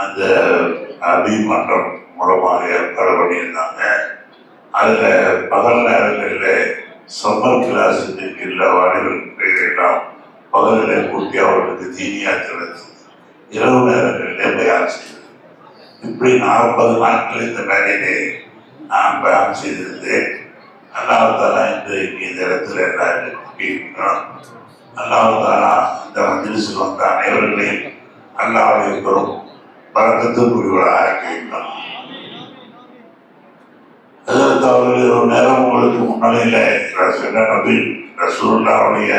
அந்த அபிமன்றம் மூலமாக ஏற்பாடு பண்ணியிருந்தாங்க. அதில் பகல் நேரங்களில் சம்மர் கிளாஸ் கீழே வாலிபர்களுக்கு எல்லாம் பகலில் கூட்டி அவர்களுக்கு தீனியாக்கிறது இரவு நேரங்களிலே பயணம் செய்தது. இப்படி நாற்பது நாட்கள் இந்த மேடையிலே நான் பயணம் செய்திருந்தேன். அல்லாஹாலா இன்று இந்த இடத்துல எல்லாரும் கூட்டியிருக்கிறோம் அல்லாஹாலா இந்த மந்திரிசு வந்த அனைவர்களையும் அல்லாவுடைய பெரும் பழக்கத்திற்குரியவர்களாக ஆக்கியிருக்கிறோம் அதற்கு அவர்கள் ஒரு நேரம் உங்களுக்கு முன்னிலையில ரசூல் நபி ரசூல்லாவுடைய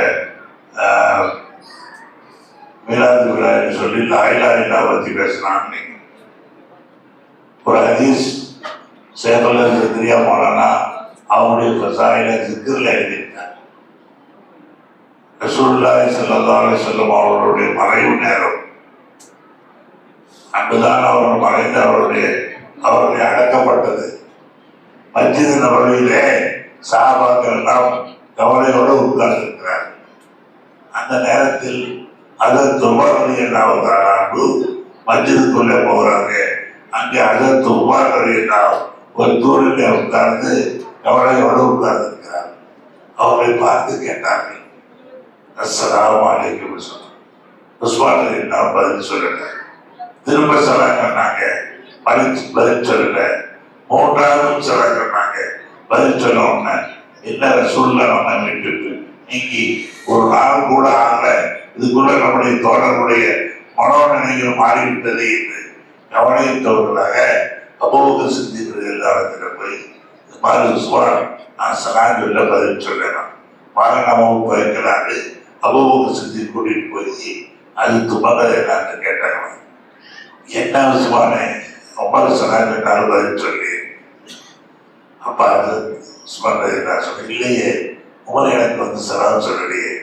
மீலாது விழான்னு சொல்லி லாயிலா இல்லா பற்றி பேசினாங்க ஒரு ஹதீஸ் சேவல சித்திரியா போனா அவனுடைய பிரசாயில சித்திரில் எழுதியிருக்காங்க ரசூல்லா செல்லதாலே செல்லும் அவர்களுடைய மறைவு நேரம். அங்குதான் அவர் மறைந்து அவருடைய அவருடைய அடக்கப்பட்டது. மஸ்ஜித் நபரியிலே சாபாக்கள் எல்லாம் கவலையோடு உட்கார்ந்திருக்கிறார். அந்த நேரத்தில் அதற்கு உமர் என்னாவது மஸ்ஜிதுக்குள்ளே போகிறாங்க அங்கே அதற்கு உமர் என்ன ஒரு தூரிலே உட்கார்ந்து கவலையோடு உட்கார்ந்திருக்கிறார். அவரை பார்த்து கேட்டார்கள் அஸ்ஸலாமு அலைக்கும் உஸ்மான் என்ன பதில் சொல்லிட்டார் திரும்ப சொல்ல சொன்னாங்க பதில் பதில் சொல்லல. மூன்றாவது பதில் சொல்ல என்ன சூழ்நிலை நம்ம நீங்கி ஒரு நாள் கூட ஆகல. இதுக்குள்ள நம்முடைய தோழர்களுடைய மனோநிலைகள் மாறிவிட்டது என்று கவனித்தவர்களாக அபோக சிந்திக்கிறது எல்லாத்துல போய் இந்த மாதிரி உஸ்மான் நான் சனாஜில் பதில் சொல்லணும். மரணமும் பயக்கிறாரு போயிருக்கிறாரு அபோக சிந்தி கூட்டிட்டு போய் அதுக்கு மகள் நான் கேட்டாங்க. என்ன உஸ்மானே ரொம்ப சனாஜ் பதில் சொல்லி. அப்பா அது உஸ்மான் நான் சொன்னேன் இல்லையே உமர் எனக்கு வந்து சலாம் சொல்லலையே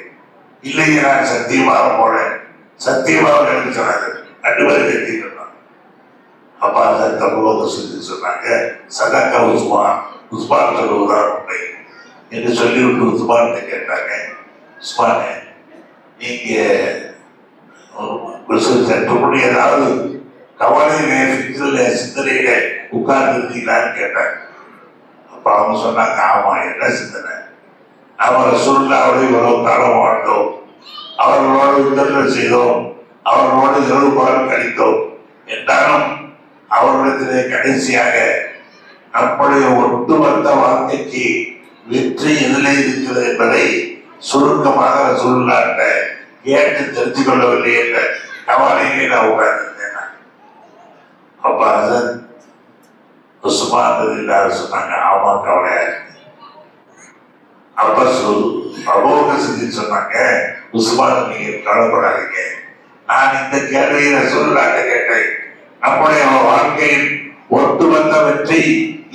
இல்லையே நான் சத்தியமாக போனேன். சத்தியமாக எனக்கு சொன்னாங்க. ரெண்டு பேரும் கேட்டீங்கன்னா அப்பா அதை தமிழக சொல்லி சொன்னாங்க சதாக்கா உஸ்மான் உஸ்மான் சொல்லுவதான் உண்மை. என்று சொல்லிவிட்டு உஸ்மான் கேட்டாங்க. உஸ்மானே நீங்க ஒரு சற்று ஏதாவது கவலையில சித்திரில சிந்தனையில உட்கார்ந்து இருக்கீங்களான்னு கேட்டாங்க அப்ப அவங்க சொன்னாங்க ஆமா என்ன சிந்தனை? அவரை சுருளாவோட இவ்வளவு காலம் வாழ்ந்தோம். அவர்களோடு யுத்தங்கள் செய்தோம். அவர்களோடு இரவு பகல் கழித்தோம். என்றாலும் அவர்களிடத்திலே கடைசியாக நம்முடைய ஒட்டுமொத்த வாழ்க்கைக்கு வெற்றி எதிலே இருக்கிறது என்பதை சுருக்கமாக சூழ்நாட்ட கேட்டு தெரிஞ்சு கொள்ளவில்லை என்ற கவலையிலே நான் உட்கார்ந்திருந்தேன் அப்பா அப்ப சும்மா இருந்தது இல்லாத சொன்னாங்க ஆமா கவலையா இருக்கு அப்பா சொல் அபோக செஞ்சு சொன்னாங்க உசுமா நீங்க கவலைப்படாதீங்க. நான் இந்த கேள்வியை சொல்லாங்க கேட்டேன். நம்முடைய வாழ்க்கையில் ஒட்டுமொத்த வெற்றி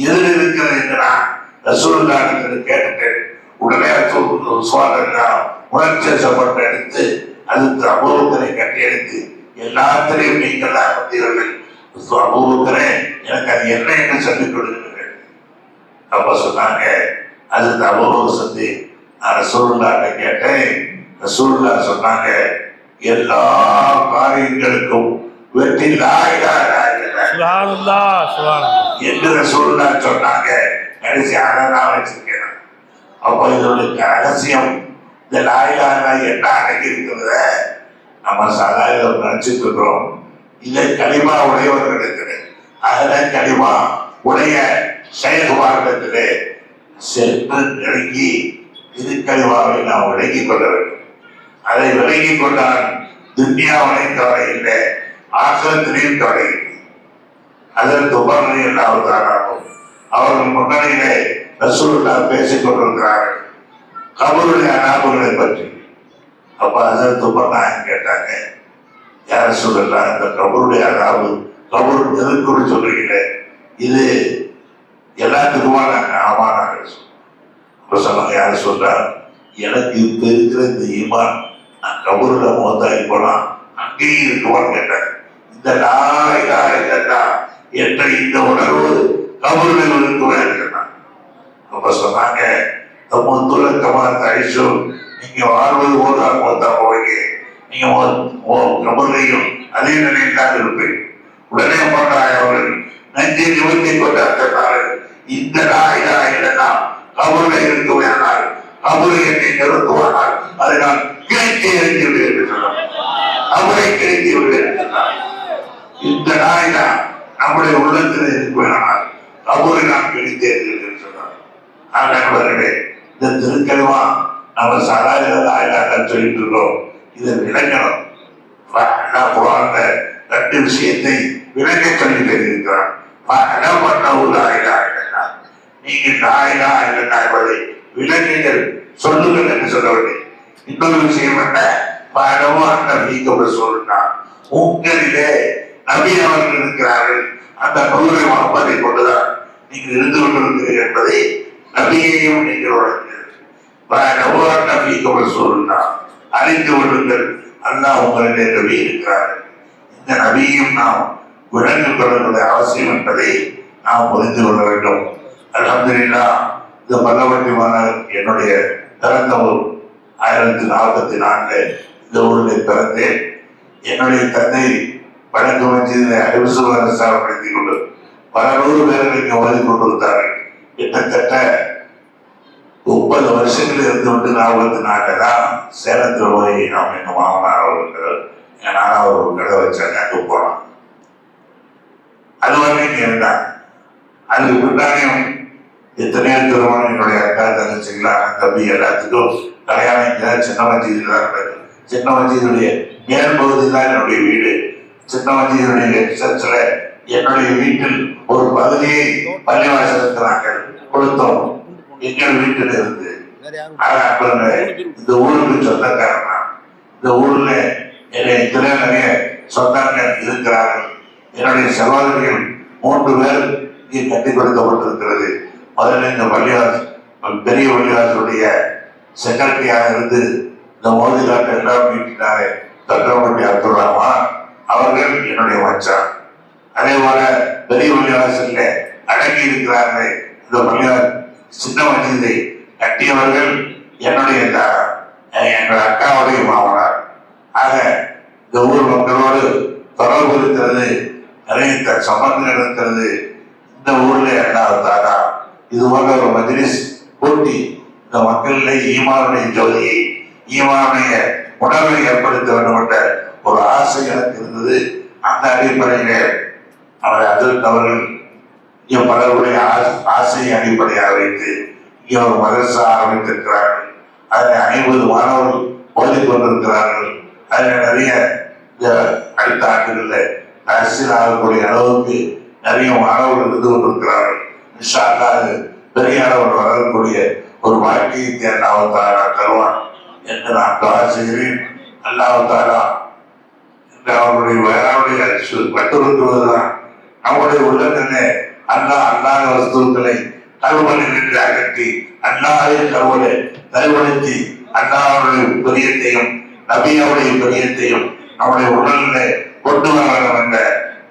எதில் இருக்கிறது என்று நான் ரசூலுல்லாஹிடத்தில் கேட்டுட்டேன் உடனே சுவாதம் உணர்ச்சப்பட்டு எடுத்து அதுக்கு அபூபக்கரை கட்டி எடுத்து எல்லாத்திலையும் நீங்கள் தான் வந்தீர்கள். அபூபக்கரே எனக்கு அது என்ன என்று சொல்லிக் கொடுக்கிறேன் அப்ப சொன்னாங்க அது அபூபக சொல்லி நான் ரசூலுல்லாட்ட கேட்டேன். ரசூலுல்லா சொன்னாங்க எல்லா காரியங்களுக்கும் வெற்றி என்று ரசூலுல்லா சொன்னாங்க. கடைசி நான் வச்சிருக்கேன் அப்ப இதோட ரகசியம் இந்த லாயிலாக என்ன அடங்கி இருக்கிறத? நம்ம சாதாரண நினைச்சிட்டு இருக்கிறோம். இல்லை களிமா உடையவர்களுக்கு அதில் களிமா உடைய செயல்பாடுகளத்திலே சென்று நெருங்கி இது களிமாவை நாம் விளங்கிக் கொள்ள வேண்டும். அதை விளங்கிக் கொண்டால் துன்யாவனை கவலை இல்லை. ஆசிரத்திலையும் கவலை அதற்கு உபநிலையில் அவதாராகும் அவர்கள் முன்னணியிலே ரசூல்லா பேசிக் கொண்டிருக்கிறார்கள் கபருடைய அனாபுகளை பற்றி. அப்ப அதற்கு உபநாயகம் கேட்டாங்க. யார் சொல்லலாம் இந்த கபருடைய அதாவது கபரு திருக்குறள் சொல்றீங்களே இது எல்லாத்துக்குமா நாங்க ஆமா நாங்க அப்ப சொன்னாங்க யார் சொல்றார் எனக்கு இப்ப இருக்கிற இந்த ஈமான் நான் கபூர்ல மோத்தாகி போனா அங்கேயும் இருக்குவான்னு கேட்டேன் இந்த நாய் நாய் கேட்டா என்ற இந்த உணர்வு கபூரில் இருக்குவேன் கேட்டான் அப்ப சொன்னாங்க தம்முத்துல கமாத்த ஐஷு நீங்க வாழ்வது போதா மோத்தா போவீங்க. நீங்க கபூர்லையும் அதே நிலையில் தான் உடனே போன்றாய் அவர்கள் நெஞ்சை நிமிர்த்தி கொண்டார்கள் இந்த நாய் நாயினா கபூர்ல இருக்க வேண்டாம் என்னை நிறுத்துவானால் அதை நான் கிழித்து எறிந்து விடுவேன் அவரை கிழித்து இந்த நாய் நம்முடைய உள்ளத்தில் இருக்க நான் கிழித்து எறிந்து நண்பர்களே இந்த திருக்கல்வா நம்ம சாதாரண நாயிலாக சொல்லிட்டு இருக்கோம். இதை விளங்கணும் குரான்ல ரெண்டு விஷயத்தை விளங்க சொல்லி தெரிவிக்கிறான் என்ன நாயிலா இல்லைன்னா என்பதை விலங்குகள் சொல்லுங்கள் என்று சொல்லவில்லை இன்னொரு விஷயம் என்ன? பலவும் அந்த நீக்க சொல்லுனா உங்களிலே நபி அவர்கள் இருக்கிறார்கள். அந்த நூலை முகமதை கொண்டுதான் நீங்கள் இருந்து கொண்டிருக்கிறீர்கள் என்பதை நபியையும் நீங்கள் உணர்ந்தீர்கள். நபிக்க சொல்லுனா அறிந்து கொள்ளுங்கள். அல்லாஹ் உங்களிலே நபி இருக்கிறார். இந்த நபியையும் நாம் விளங்கிக் கொள்ளக்கூடிய அவசியம் என்பதை நாம் புரிந்து கொள்ள வேண்டும். அலமதுல்லா இந்த பல்லவட்டி என்னுடைய பிறந்த ஊர். ஆயிரத்தி நாற்பத்தி நான்கு இந்த ஊரில் பிறந்தேன். என்னுடைய தந்தை வழக்கு மஞ்சியில் அறிவு சுகாதாரப்படுத்திக் கொண்டு பல நூறு பேர்கள் இங்கே ஓதி கொண்டிருந்தார்கள் கிட்டத்தட்ட முப்பது வருஷங்கள் இருந்து விட்டு நாற்பத்தி நாட்டில் தான் சேலத்தில் போய் நாம் எங்கள் மாமனார் அவர்கள்? என் அவர் ஒரு கடை வச்சாங்க அங்கே போனோம். அது வரைக்கும் இருந்தாங்க அதுக்கு முன்னாடியும் எத்தனையோ திருமணம் என்னுடைய அக்கா தங்கச்சிங்களா தம்பி எல்லாத்துக்கும் கல்யாணம் இங்கே சின்ன மஞ்சள் தான் நடக்கும் சின்ன மஞ்சளுடைய மேல் பகுதி தான் என்னுடைய வீடு. சின்ன மஞ்சளுடைய எக்ஸன்ஸ்ல என்னுடைய வீட்டில் ஒரு பகுதியை பள்ளிவாசலுக்கு நாங்கள் கொடுத்தோம். எங்கள் வீட்டில் இருந்து. இந்த ஊருக்கு சொந்தக்காரன். இந்த ஊர்ல என்னை இத்தனை நிறைய சொந்தங்கள் இருக்கிறார்கள். என்னுடைய சகோதரிகள் மூன்று பேர் இங்கே கட்டி கொடுக்கப்பட்டிருக்கிறது. இந்த பள்ளிவாஸ் பெரிய பள்ளிவாசலுடைய செக்ரட்டரியாக இருந்து இந்த மோதி காட்டு எல்லாம் மீட்டினாரே தட்டப்பட்டி அப்துல் ரஹ்மான் அவர்கள் என்னுடைய மச்சான். அதே போல பெரிய பள்ளிவாசல்ல அடங்கி இருக்கிறார்கள் இந்த பள்ளிவாசல் சின்ன மனிதை கட்டியவர்கள் என்னுடைய எங்கள் அக்காவுடைய மாமனார். ஆக இந்த ஊர் மக்களோடு தொடர்பு இருக்கிறது நிறைய சம்பந்தம் இருக்கிறது. இந்த ஊர்ல என்னாவதாரா இது போன்ற ஒரு மஜ்லிஸ் கூட்டி இந்த மக்களிலே ஈமானுடைய ஜோதியை ஈமானுடைய உணர்வை ஏற்படுத்த வேண்டும் என்ற ஒரு ஆசை எனக்கு இருந்தது. அந்த அடிப்படையில் அவர் அதில் அவர்கள் இங்கே பலருடைய ஆசை- ஆசையை அடிப்படையாக வைத்து இங்கே ஒரு மதரசா ஆரம்பித்திருக்கிறார்கள் அதில் ஐம்பது மாணவர்கள் ஓதி கொண்டிருக்கிறார்கள். அதில் நிறைய அடுத்த ஆண்டுகளில் அரசியல் ஆகக்கூடிய அளவுக்கு நிறைய மாணவர்கள் இருந்து கொண்டிருக்கிறார்கள். இன்ஷா அது பெரிய அளவில் வளரக்கூடிய ஒரு வாழ்க்கையை தேர்ந்த அவத்தாரா தருவான் என்று நான் துவா செய்கிறேன். அல்லாஹ் தாலா அவருடைய அவருடைய வட்டுறுத்துவதுதான் நம்முடைய உள்ளத்திலே அல்லாஹ் அல்லாத வஸ்துக்களை கருவலை நின்று அகற்றி அல்லாஹே கருவலை தருவடுத்தி அல்லாஹ்வுடைய பிரியத்தையும் நபியாவுடைய பிரியத்தையும் நம்முடைய உடலில் கொண்டு வர வேண்டும் என்ற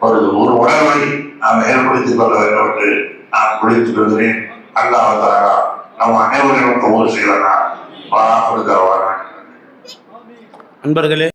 ஒரு ஒரு உணர்வை நாம் ஏற்படுத்திக் கொள்ள வேண்டும் என்று நான் குளித்துக் கொள்கிறேன். அல்லாஹ் தாலா நம் அனைவரையும் கபூல் செய்வனா வா கொடுக்க அன்பர்களே